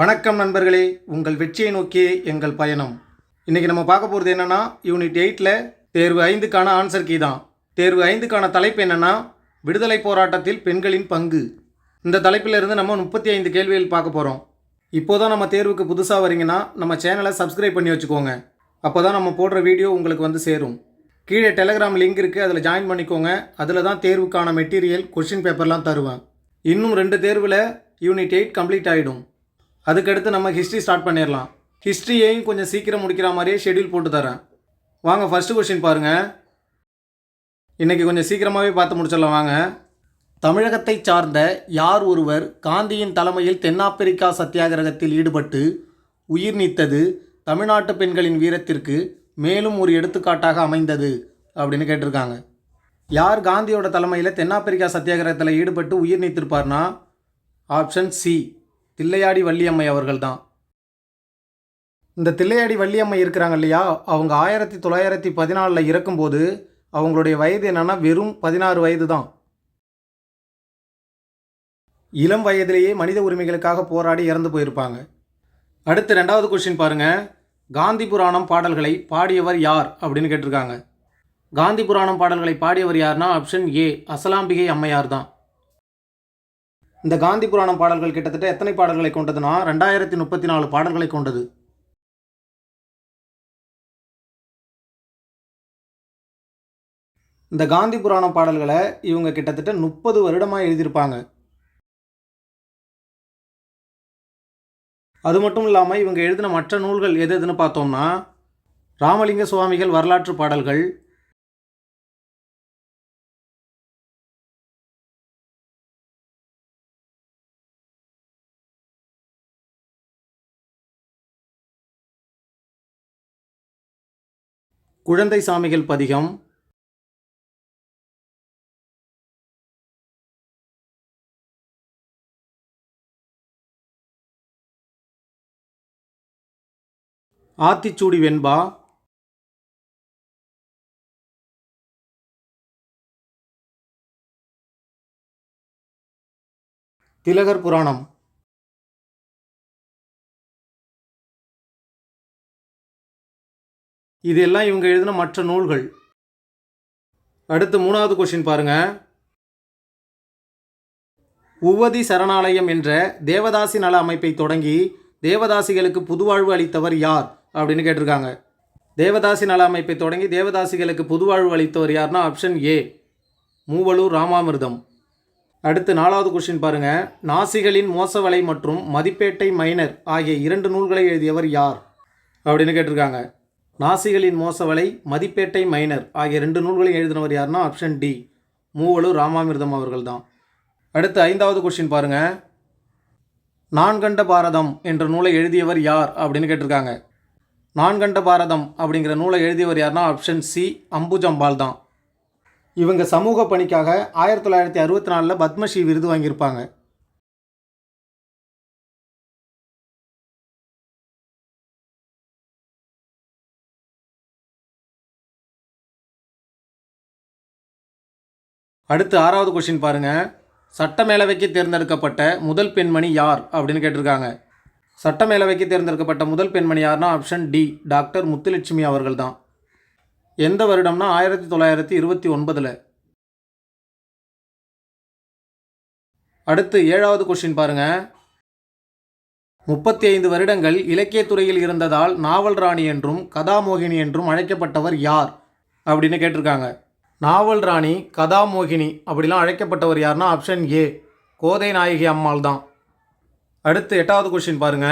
வணக்கம் நண்பர்களே. உங்கள் வெற்றியை நோக்கியே எங்கள் பயணம். இன்றைக்கி நம்ம பார்க்க போகிறது என்னென்னா யூனிட் எயிட்டில் தேர்வு ஐந்துக்கான ஆன்சர் கீ தான். தேர்வு ஐந்துக்கான தலைப்பு என்னென்னா விடுதலை போராட்டத்தில் பெண்களின் பங்கு. இந்த தலைப்பில் இருந்து நம்ம முப்பத்தி ஐந்து கேள்விகள் பார்க்க போகிறோம் இப்போ தான் நம்ம தேர்வுக்கு புதுசாக வரீங்கன்னா நம்ம சேனலை சப்ஸ்கிரைப் பண்ணி வச்சுக்கோங்க. அப்போ தான் நம்ம போடுற வீடியோ உங்களுக்கு வந்து சேரும். கீழே டெலகிராம் லிங்க் இருக்குது அதில் ஜாயின் பண்ணிக்கோங்க. அதில் தான் தேர்வுக்கான மெட்டீரியல் கொஷின் பேப்பர்லாம் தருவேன். இன்னும் ரெண்டு தேர்வில் யூனிட் எயிட் கம்ப்ளீட் ஆகிடும் அதுக்கடுத்து நம்ம ஹிஸ்ட்ரி ஸ்டார்ட் பண்ணிடலாம். ஹிஸ்ட்ரியையும் கொஞ்சம் சீக்கிரம் முடிக்கிற மாதிரியே ஷெடியூல் போட்டு தரேன். வாங்க ஃபஸ்ட்டு கொஷின் பாருங்கள் இன்றைக்கி கொஞ்சம் சீக்கிரமாகவே பார்த்து முடிச்சிடலாம் வாங்க. தமிழகத்தை சார்ந்த யார் ஒருவர் காந்தியின் தலைமையில் தென்னாப்பிரிக்கா சத்தியாகிரகத்தில் ஈடுபட்டு உயிர் நீத்தது தமிழ்நாட்டு பெண்களின் வீரத்திற்கு மேலும் ஒரு எடுத்துக்காட்டாக அமைந்தது அப்படின்னு கேட்டிருக்காங்க. யார் காந்தியோட தலைமையில் தென்னாப்பிரிக்கா சத்தியாகிரகத்தில் ஈடுபட்டு உயிர் நீத்திருப்பார்னா? ஆப்ஷன் சி தில்லையாடி வள்ளியம்மை அவர்கள் தான் இந்த தில்லையாடி வள்ளியம்மை இருக்கிறாங்க இல்லையா? அவங்க ஆயிரத்தி தொள்ளாயிரத்தி பதினாலில் இறக்கும்போது அவங்களுடைய வயது என்னென்னா வெறும் பதினாறு வயது தான் இளம் வயதிலேயே மனித உரிமைகளுக்காக போராடி இறந்து போயிருப்பாங்க. அடுத்து ரெண்டாவது கொஸ்டின் பாருங்க. காந்தி புராணம் பாடல்களை பாடியவர் யார் அப்படின்னு கேட்டிருக்காங்க. காந்தி புராணம் பாடல்களை பாடியவர் யார்னா ஆப்ஷன் ஏ அசலாம்பிகை அம்மையார் தான் இந்த காந்தி புராணம் பாடல்கள் கிட்டத்தட்ட எத்தனை பாடல்களை கொண்டதுன்னா ரெண்டாயிரத்தி முப்பத்தி நாலு பாடல்களை கொண்டது. இந்த காந்தி புராணம் பாடல்களை இவங்க கிட்டத்தட்ட முப்பது வருடமாக எழுதியிருப்பாங்க. அது மட்டும் இல்லாமல் இவங்க எழுதின மற்ற நூல்கள் எது எதுன்னு பார்த்தோம்னா ராமலிங்க சுவாமிகள் வரலாற்று பாடல்கள் குழந்தை சாமிகள் பதிகம். ஆத்திச்சூடி வெண்பா. திலகர் புராணம். இது எல்லாம் இவங்க எழுதின மற்ற நூல்கள். அடுத்து மூணாவது கொஷின் பாருங்க. உவதி சரணாலயம் என்ற தேவதாசி நல அமைப்பை தொடங்கி தேவதாசிகளுக்கு புதுவாழ்வு அளித்தவர் யார்? அப்படின்னு கேட்டிருக்காங்க. தேவதாசி நல அமைப்பை தொடங்கி தேவதாசிகளுக்கு புதுவாழ்வு அளித்தவர் யார்னா ஆப்ஷன் ஏ மூவலூர் ராமாமிர்தம். அடுத்து நாலாவது கொஸ்டின் பாருங்க. நாசிகளின் மோசவலை மற்றும் மதிப்பேட்டை மைனர் ஆகிய இரண்டு நூல்களை எழுதியவர் யார்? அப்படின்னு கேட்டிருக்காங்க. நாசிகளின் மோசவலை மதிப்பேட்டை மைனர் ஆகிய ரெண்டு நூல்களையும் எழுதினவர் யாருன்னா ஆப்ஷன் டி மூவலூர் ராமாமிர்தம் அவர்கள் தான் அடுத்து ஐந்தாவது கொஸ்டின் பாருங்கள் நான்கண்ட பாரதம் என்ற நூலை எழுதியவர் யார் அப்படின்னு கேட்டிருக்காங்க. நான்கண்ட பாரதம் அப்படிங்கிற நூலை எழுதியவர் யார்னா ஆப்ஷன் சி அம்புஜம்பால் தான் இவங்க சமூக பணிக்காக ஆயிரத்தி தொள்ளாயிரத்தி அறுபத்தி நாலில் பத்மஸ்ரீ விருது வாங்கியிருப்பாங்க. அடுத்து ஆறாவது கொஷின் பாருங்க. சட்டமேலவைக்கு தேர்ந்தெடுக்கப்பட்ட முதல் பெண்மணி யார் அப்படின்னு கேட்டிருக்காங்க. சட்டமேலவைக்கு தேர்ந்தெடுக்கப்பட்ட முதல் பெண்மணி யார்னா ஆப்ஷன் டி டாக்டர் முத்துலட்சுமி அவர்கள் தான் எந்த வருடம்னா ஆயிரத்தி தொள்ளாயிரத்தி இருபத்தி ஒன்பதில். அடுத்து ஏழாவது கொஷின் பாருங்க. முப்பத்தி ஐந்து வருடங்கள் இலக்கியத்துறையில் இருந்ததால் நாவல் ராணி என்றும் கதாமோகினி என்றும் அழைக்கப்பட்டவர் யார்? அப்படின்னு கேட்டிருக்காங்க. நாவல் ராணி கதாமோகினி அப்படிலாம் அழைக்கப்பட்டவர் யாருன்னா ஆப்ஷன் ஏ கோதை நாயகி அம்மாள் தான். அடுத்து எட்டாவது கொஷின் பாருங்க.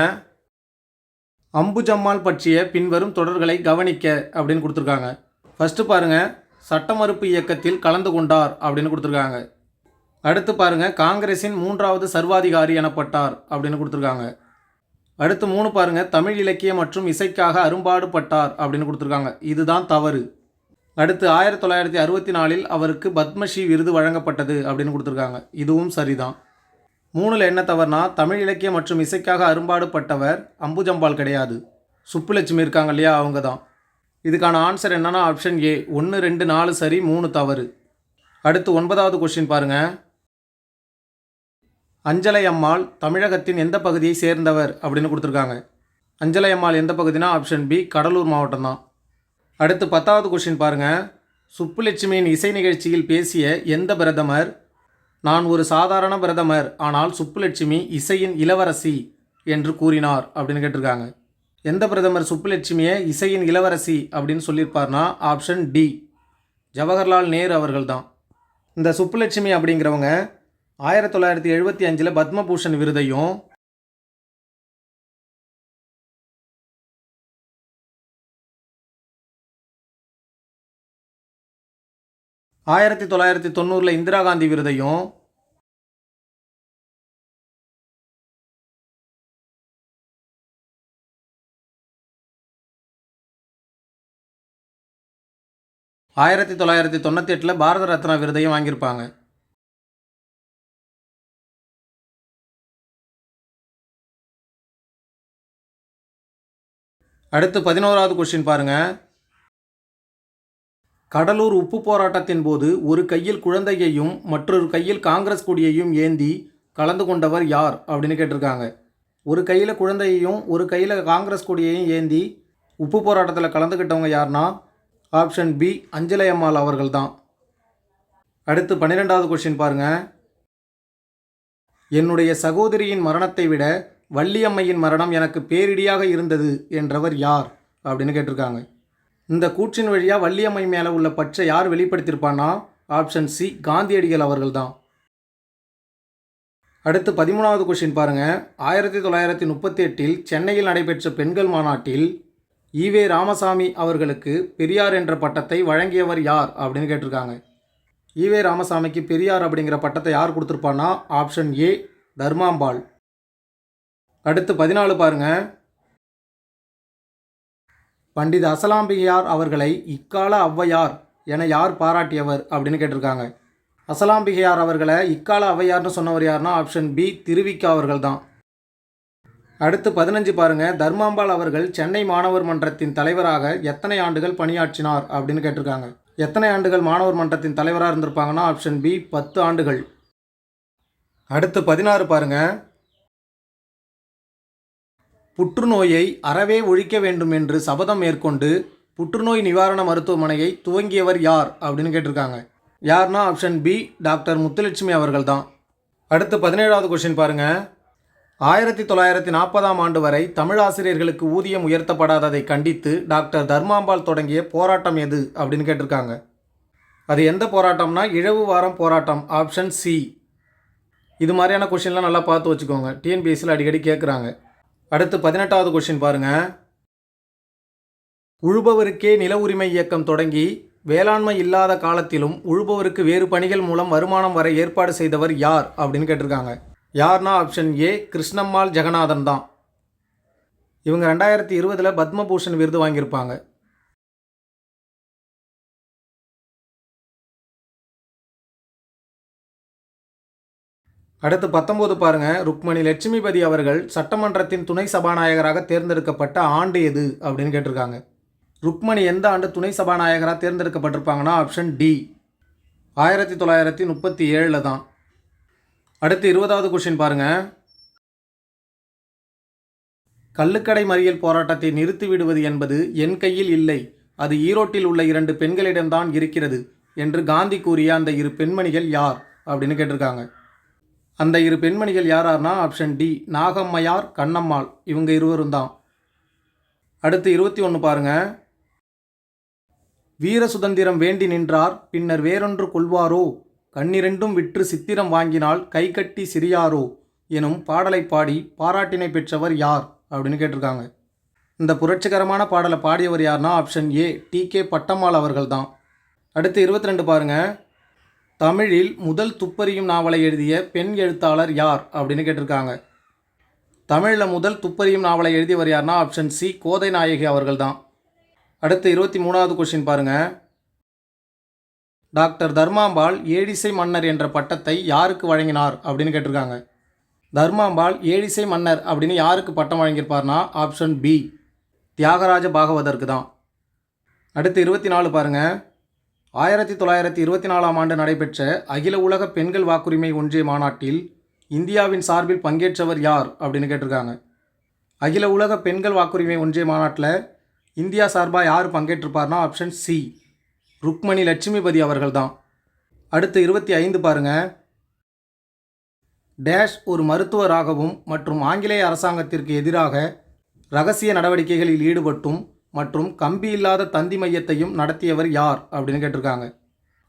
அம்புஜம்மாள் பற்றிய பின்வரும் தொடர்களை கவனிக்க அப்படின்னு கொடுத்துருக்காங்க. ஃபஸ்ட்டு பாருங்க. சட்ட மறுப்பு இயக்கத்தில் கலந்து கொண்டார் அப்படின்னு கொடுத்துருக்காங்க. அடுத்து பாருங்கள் காங்கிரஸின் மூன்றாவது சர்வாதிகாரி எனப்பட்டார் அப்படின்னு கொடுத்துருக்காங்க. அடுத்து மூணு பாருங்கள் தமிழ் இலக்கியம் மற்றும் இசைக்காக அரும்பாடுபட்டார் அப்படின்னு கொடுத்துருக்காங்க. இதுதான் தவறு. அடுத்து ஆயிரத்தி தொள்ளாயிரத்தி அறுபத்தி நாலில் அவருக்கு பத்மஸ்ரீ விருது வழங்கப்பட்டது அப்படின்னு கொடுத்துருக்காங்க. இதுவும் சரிதான். மூணில் என்ன தவறுனா தமிழ் இலக்கியம் மற்றும் இசைக்காக அரும்பாடுபட்டவர் அம்புஜம்பால் கிடையாது. சுப்புலட்சுமி இருக்காங்க இல்லையா அவங்க தான் இதுக்கான ஆன்சர் என்னன்னா ஆப்ஷன் ஏ ஒன்று ரெண்டு நாலு சரி மூணு தவறு. அடுத்து ஒன்பதாவது கொஸ்டின் பாருங்கள் அஞ்சலை அம்மாள் தமிழகத்தின் எந்த பகுதியை சேர்ந்தவர் அப்படின்னு கொடுத்துருக்காங்க. அஞ்சலை அம்மாள் எந்த பகுதினா ஆப்ஷன் பி கடலூர் மாவட்டம் தான் அடுத்து பத்தாவது கொஷின் பாருங்கள் சுப்புலட்சுமியின் இசை நிகழ்ச்சியில் பேசிய எந்த பிரதமர்? நான் ஒரு சாதாரண பிரதமர் ஆனால் சுப்புலட்சுமி இசையின் இளவரசி என்று கூறினார் அப்படின்னு கேட்டிருக்காங்க. எந்த பிரதமர் சுப்புலட்சுமியை இசையின் இளவரசி அப்படின்னு சொல்லியிருப்பார்னா ஆப்ஷன் டி ஜவஹர்லால் நேரு அவர்கள் தான் இந்த சுப்புலட்சுமி அப்படிங்கிறவங்க ஆயிரத்தி தொள்ளாயிரத்தி எழுபத்தி அஞ்சில் பத்மபூஷன் விருதையும் ஆயிரத்தி தொள்ளாயிரத்தி தொண்ணூறில் இந்திரா காந்தி விருதையும் ஆயிரத்தி தொள்ளாயிரத்தி தொண்ணூற்றி எட்டில் பாரத ரத்னா விருதையும் வாங்கியிருப்பாங்க. அடுத்து பதினோராவது கொஸ்டின் பாருங்க. கடலூர் உப்பு போராட்டத்தின் போது ஒரு கையில் குழந்தையையும் மற்றொரு கையில் காங்கிரஸ் கொடியையும் ஏந்தி கலந்து கொண்டவர் யார் அப்படின்னு கேட்டிருக்காங்க. ஒரு கையில் குழந்தையையும் ஒரு கையில் காங்கிரஸ் கொடியையும் ஏந்தி உப்பு போராட்டத்தில் கலந்துக்கிட்டவங்க யாருன்னா ஆப்ஷன் பி அஞ்சலை அம்மாள் அவர்கள் தான் அடுத்து பன்னிரெண்டாவது கொஷின் பாருங்கள் என்னுடைய சகோதரியின் மரணத்தை விட வள்ளியம்மையின் மரணம் எனக்கு பேரிடியாக இருந்தது என்றவர் யார் அப்படின்னு கேட்டிருக்காங்க. இந்த கூற்றின் வழியாக வள்ளியம்மை மேலே உள்ள பற்றை யார் வெளிப்படுத்தியிருப்பான்னா? ஆப்ஷன் சி காந்தியடிகள் அவர்கள் தான் அடுத்து பதிமூணாவது கொஷின் பாருங்கள் ஆயிரத்தி தொள்ளாயிரத்தி முப்பத்தி எட்டில் சென்னையில் நடைபெற்ற பெண்கள் மாநாட்டில் ஈவே ராமசாமி அவர்களுக்கு பெரியார் என்ற பட்டத்தை வழங்கியவர் யார் அப்படின்னு கேட்டிருக்காங்க. ஈவே ராமசாமிக்கு பெரியார் அப்படிங்கிற பட்டத்தை யார் கொடுத்துருப்பான்னா? Option A Dharmambal. அடுத்து பதினாலு பாருங்கள் பண்டித அசலாம்பிகையார் அவர்களை இக்கால ஔவையார் என யார் பாராட்டியவர் அப்படின்னு கேட்டிருக்காங்க. அசலாம்பிகையார் அவர்களை இக்கால ஔவையார்னு சொன்னவர் யாருன்னா ஆப்ஷன் பி திருவிக்கா அவர்கள் தான் அடுத்து பதினஞ்சு பாருங்கள் தர்மாம்பாள் அவர்கள் சென்னை மாணவர் மன்றத்தின் தலைவராக எத்தனை ஆண்டுகள் பணியாற்றினார் அப்படின்னு கேட்டிருக்காங்க. எத்தனை ஆண்டுகள் மாணவர் மன்றத்தின் தலைவராக இருந்திருப்பாங்கன்னா ஆப்ஷன் பி பத்து ஆண்டுகள். அடுத்து பதினாறு பாருங்கள் புற்றுநோயை அறவே ஒழிக்க வேண்டும் என்று சபதம் மேற்கொண்டு புற்றுநோய் நிவாரண மருத்துவமனையை துவங்கியவர் யார் அப்படின்னு கேட்டிருக்காங்க. யார்னா ஆப்ஷன் பி டாக்டர் முத்துலட்சுமி அவர்கள் தான் அடுத்து பதினேழாவது கொஷின் பாருங்க. ஆயிரத்தி தொள்ளாயிரத்தி நாற்பதாம் ஆண்டு வரை தமிழ் ஆசிரியர்களுக்கு ஊதியம் உயர்த்தப்படாததை கண்டித்து டாக்டர் தர்மாம்பாள் தொடங்கிய போராட்டம் எது அப்படின்னு கேட்டிருக்காங்க. அது எந்த போராட்டம்னா இழவு வாரம் போராட்டம் ஆப்ஷன் சி. இது மாதிரியான கொஷின்லாம் நல்லா பார்த்து வச்சுக்கோங்க. டிஎன்பிஎஸ்சியில் அடிக்கடி கேட்குறாங்க. அடுத்து பதினெட்டாவது கொஷின் பாருங்க. உழுபவருக்கே நில உரிமை இயக்கம் தொடங்கி வேளாண்மை இல்லாத காலத்திலும் உழுபவருக்கு வேறு பணிகள் மூலம் வருமானம் வர ஏற்பாடு செய்தவர் யார் அப்படின்னு கேட்டிருக்காங்க. யார்னா ஆப்ஷன் ஏ கிருஷ்ணம்மாள் ஜெகநாதன் தான். இவங்க ரெண்டாயிரத்தி இருபதில் பத்மபூஷன் விருது வாங்கியிருப்பாங்க. அடுத்து பத்தொம்போது பாருங்க. ருக்மணி லட்சுமிபதி அவர்கள் சட்டமன்றத்தின் துணை சபாநாயகராக தேர்ந்தெடுக்கப்பட்ட ஆண்டு எது அப்படின்னு கேட்டிருக்காங்க. ருக்மணி எந்த ஆண்டு துணை சபாநாயகராக தேர்ந்தெடுக்கப்பட்டிருப்பாங்கன்னா ஆப்ஷன் டி ஆயிரத்தி தொள்ளாயிரத்தி முப்பத்தி ஏழில் தான். அடுத்து இருபதாவது கொஷின் பாருங்கள் கள்ளுக்கடை மறியல் போராட்டத்தை நிறுத்தி விடுவது என்பது என் கையில் இல்லை. அது ஈரோட்டில் உள்ள இரண்டு பெண்களிடம்தான் இருக்கிறது என்று காந்தி கூறிய அந்த இரு பெண்மணிகள் யார்? அப்படின்னு கேட்டிருக்காங்க. அந்த இரு பெண்மணிகள் யாரார்னா? Option D Nagammaiyar Kannammal. இவங்க இருவரும் தான் அடுத்து இருபத்தி ஒன்று பாருங்க. வீர சுதந்திரம் வேண்டி நின்றார் பின்னர் வேறொன்று கொள்வாரோ? கண்ணிரண்டும் விற்று சித்திரம் வாங்கினால் கை கட்டி சிறியாரோ? எனும் பாடலை பாடி பாராட்டினை பெற்றவர் யார்? அப்படின்னு கேட்டிருக்காங்க. இந்த புரட்சிகரமான பாடலை பாடியவர் யார்னா? Option A D K Pattammal அவர்கள் தான் அடுத்து இருபத்தி ரெண்டு பாருங்கள் தமிழில் முதல் துப்பறியும் நாவலை எழுதிய பெண் எழுத்தாளர் யார் அப்படின்னு கேட்டிருக்காங்க. தமிழில் முதல் துப்பறியும் நாவலை எழுதியவர் யார்னா ஆப்ஷன் சி கோதை நாயகி அவர்கள் தான் அடுத்து இருபத்தி மூணாவது கொஷின் பாருங்கள் டாக்டர் தர்மாம்பாள் ஏழிசை மன்னர் என்ற பட்டத்தை யாருக்கு வழங்கினார் அப்படின்னு கேட்டிருக்காங்க. தர்மாம்பாள் ஏழிசை மன்னர் அப்படின்னு யாருக்கு பட்டம் வழங்கியிருப்பார்னா ஆப்ஷன் பி தியாகராஜ பாகவதற்கு தான் அடுத்து இருபத்தி நாலு பாருங்கள் ஆயிரத்தி தொள்ளாயிரத்தி இருபத்தி நாலாம் ஆண்டு நடைபெற்ற அகில உலக பெண்கள் வாக்குரிமை ஒன்றிய மாநாட்டில் இந்தியாவின் சார்பில் பங்கேற்றவர் யார் அப்படின்னு கேட்டிருக்காங்க. அகில உலக பெண்கள் வாக்குரிமை ஒன்றிய மாநாட்டில் இந்தியா சார்பாக யார் பங்கேற்றிருப்பார்னா ஆப்ஷன் சி ருக்மணி லட்சுமிபதி அவர்கள் தான் அடுத்து இருபத்தி ஐந்து பாருங்கள் டேஷ் ஒரு மருத்துவராகவும் மற்றும் ஆங்கிலேய அரசாங்கத்திற்கு எதிராக ரகசிய நடவடிக்கைகளில் ஈடுபட்டும் மற்றும் கம்பி இல்லாத தந்தி மையத்தையும் நடத்தியவர் யார் அப்படின்னு கேட்டிருக்காங்க.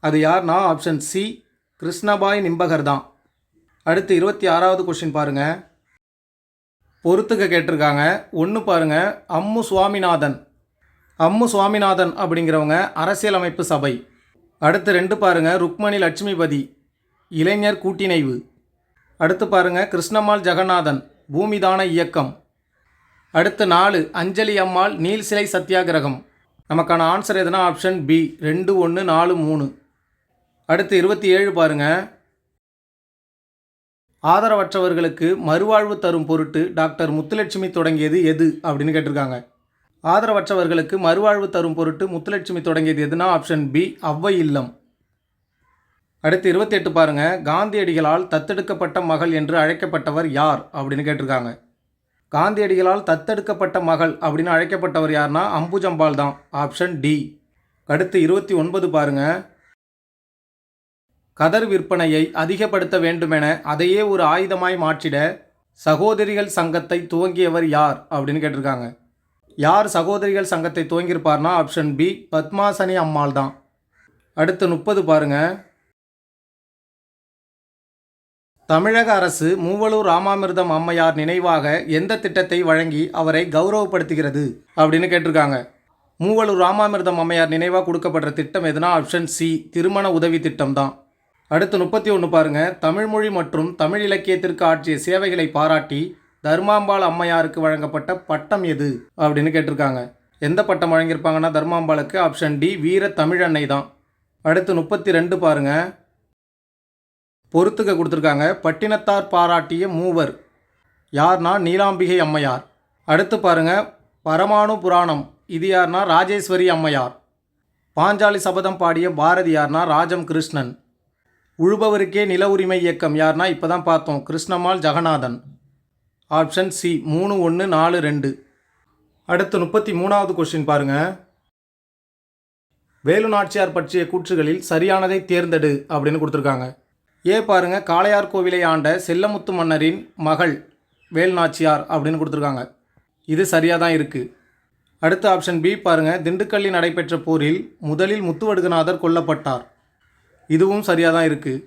அது யார்னா ஆப்ஷன் சி கிருஷ்ணபாய் நிம்பகர் தான். அடுத்து இருபத்தி ஆறாவது கொஷின் பாருங்கள் பொறுத்துக்க கேட்டிருக்காங்க. ஒன்று பாருங்க. அம்மு சுவாமிநாதன். அம்மு சுவாமிநாதன் அப்படிங்கிறவங்க அரசியலமைப்பு சபை. அடுத்து ரெண்டு பாருங்கள் ருக்மணி லட்சுமிபதி. இளைஞர் கூட்டிணைவு. அடுத்து பாருங்க. கிருஷ்ணம்மாள் ஜெகநாதன். பூமிதான இயக்கம். அடுத்து நாலு அஞ்சலி அம்மாள் நீல் சிலை சத்தியாகிரகம். நமக்கான ஆன்சர் எதுனா ஆப்ஷன் பி ரெண்டு ஒன்று நாலு மூணு. அடுத்து இருபத்தி ஏழு பாருங்க. ஆதரவற்றவர்களுக்கு மறுவாழ்வு தரும் பொருட்டு டாக்டர் முத்துலட்சுமி தொடங்கியது எது அப்படின்னு கேட்டிருக்காங்க. ஆதரவற்றவர்களுக்கு மறுவாழ்வு தரும் பொருட்டு முத்துலட்சுமி தொடங்கியது எதுனா ஆப்ஷன் பி அவ்வை இல்லம். அடுத்து இருபத்தி எட்டு பாருங்கள் காந்தியடிகளால் தத்தெடுக்கப்பட்ட மகள் என்று அழைக்கப்பட்டவர் யார் அப்படின்னு கேட்டிருக்காங்க. காந்தியடிகளால் தத்தெடுக்கப்பட்ட மகள் அப்படின்னு அழைக்கப்பட்டவர் யார்னா அம்புஜம்பால் தான். Option D. அடுத்து இருபத்தி ஒன்பது பாருங்க. கதர் விற்பனையை அதிகப்படுத்த வேண்டுமென அதையே ஒரு ஆயுதமாய் மாற்றிட சகோதரிகள் சங்கத்தை துவங்கியவர் யார் அப்படின்னு கேட்டிருக்காங்க. யார் சகோதரிகள் சங்கத்தை துவங்கியிருப்பார்னா ஆப்ஷன் பி பத்மாசனி அம்மாள் தான். அடுத்து முப்பது பாருங்கள் தமிழக அரசு மூவலூர் ராமாமிர்தம் அம்மையார் நினைவாக எந்த திட்டத்தை வழங்கி அவரை கௌரவப்படுத்துகிறது அப்படின்னு கேட்டிருக்காங்க. மூவலூர் ராமாமிர்தம் அம்மையார் நினைவாக கொடுக்கப்படுற திட்டம் எதுனா ஆப்ஷன் சி திருமண உதவி திட்டம் தான் அடுத்து முப்பத்தி ஒன்று பாருங்க தமிழ்மொழி மற்றும் தமிழ் இலக்கியத்திற்கு ஆற்றிய சேவைகளை பாராட்டி தர்மாம்பாள் அம்மையாருக்கு வழங்கப்பட்ட பட்டம் எது? அப்படின்னு கேட்டிருக்காங்க. எந்த பட்டம் வழங்கியிருப்பாங்கன்னா தர்மாம்பாளுக்கு? ஆப்ஷன் டி வீர தமிழன்னை தான் அடுத்து முப்பத்தி ரெண்டு பாருங்கள் பொறுத்துக்க கொடுத்துருக்காங்க. பட்டினத்தார் பாராட்டிய மூவர். யார்னா நீலாம்பிகை அம்மையார். அடுத்து பாருங்க. பரமாணு புராணம். இது யார்னா ராஜேஸ்வரி அம்மையார். பாஞ்சாலி சபதம் பாடிய பாரதியார்னா ராஜம் கிருஷ்ணன். உழுபவருக்கே நில உரிமை இயக்கம் யார்னா இப்போ தான் பார்த்தோம். கிருஷ்ணம்மாள் ஜெகநாதன். Option C. மூணு ஒன்று நாலு ரெண்டு. அடுத்து முப்பத்தி மூணாவது கொஸ்டின் பாருங்கள் வேலு நாச்சியார் பற்றிய கூற்றுகளில் சரியானதை தேர்ந்தெடு அப்படின்னு கொடுத்துருக்காங்க. ஏ பாருங்க காளையார் கோவிலை ஆண்ட செல்லமுத்து மன்னரின் மகள் வேல்நாச்சியார் அப்படின்னு கொடுத்துருக்காங்க. இது சரியாக தான் இருக்குது அடுத்த ஆப்ஷன் பி பாருங்கள் திண்டுக்கல்லில் நடைபெற்ற போரில் முதலில் முத்துவடுகநாதர் கொல்லப்பட்டார். இதுவும் சரியாக தான் இருக்குது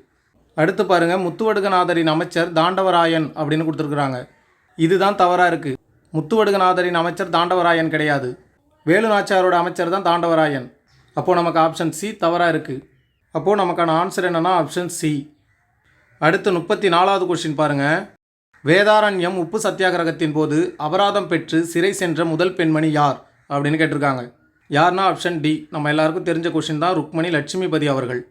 அடுத்து பாருங்க முத்துவடுகநாதரின் அமைச்சர் தாண்டவராயன் அப்படின்னு கொடுத்துருக்குறாங்க. இதுதான் தவறாக இருக்குது முத்துவடுகநாதரின் அமைச்சர் தாண்டவராயன் கிடையாது. வேலு நாச்சியாரோட அமைச்சர் தான் தாண்டவராயன். அப்போது நமக்கு ஆப்ஷன் சி தவறாக இருக்குது அப்போது நமக்கான ஆன்சர் என்னென்னா ஆப்ஷன் சி அடுத்து முப்பத்தி நாலாவது கொஸ்டின் பாருங்கள் வேதாரண்யம் உப்பு சத்தியாகிரகத்தின் போது அபராதம் பெற்று சிறை சென்ற முதல் பெண்மணி யார்? அப்படின்னு கேட்டிருக்காங்க. யார்னா ஆப்ஷன் டி நம்ம எல்லாருக்கும் தெரிஞ்ச கொஷின் தான் ருக்மணி லட்சுமிபதி அவர்கள்.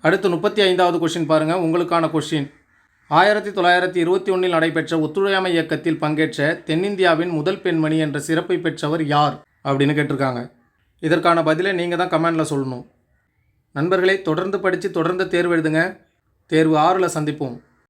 அடுத்து முப்பத்தி ஐந்தாவது கொஷின் பாருங்கள் உங்களுக்கான கொஷின் ஆயிரத்தி தொள்ளாயிரத்தி இருபத்தி ஒன்றில் நடைபெற்ற ஒத்துழையாமை இயக்கத்தில் பங்கேற்ற தென்னிந்தியாவின் முதல் பெண்மணி என்ற சிறப்பை பெற்றவர் யார்? அப்படின்னு கேட்டிருக்காங்க. இதற்கான பதிலை நீங்கள் தான் கமெண்டில் சொல்லணும். நண்பர்களை தொடர்ந்து படித்து தொடர்ந்து தேர்வு எழுதுங்க. தேர்வு ஆறில் சந்திப்போம்.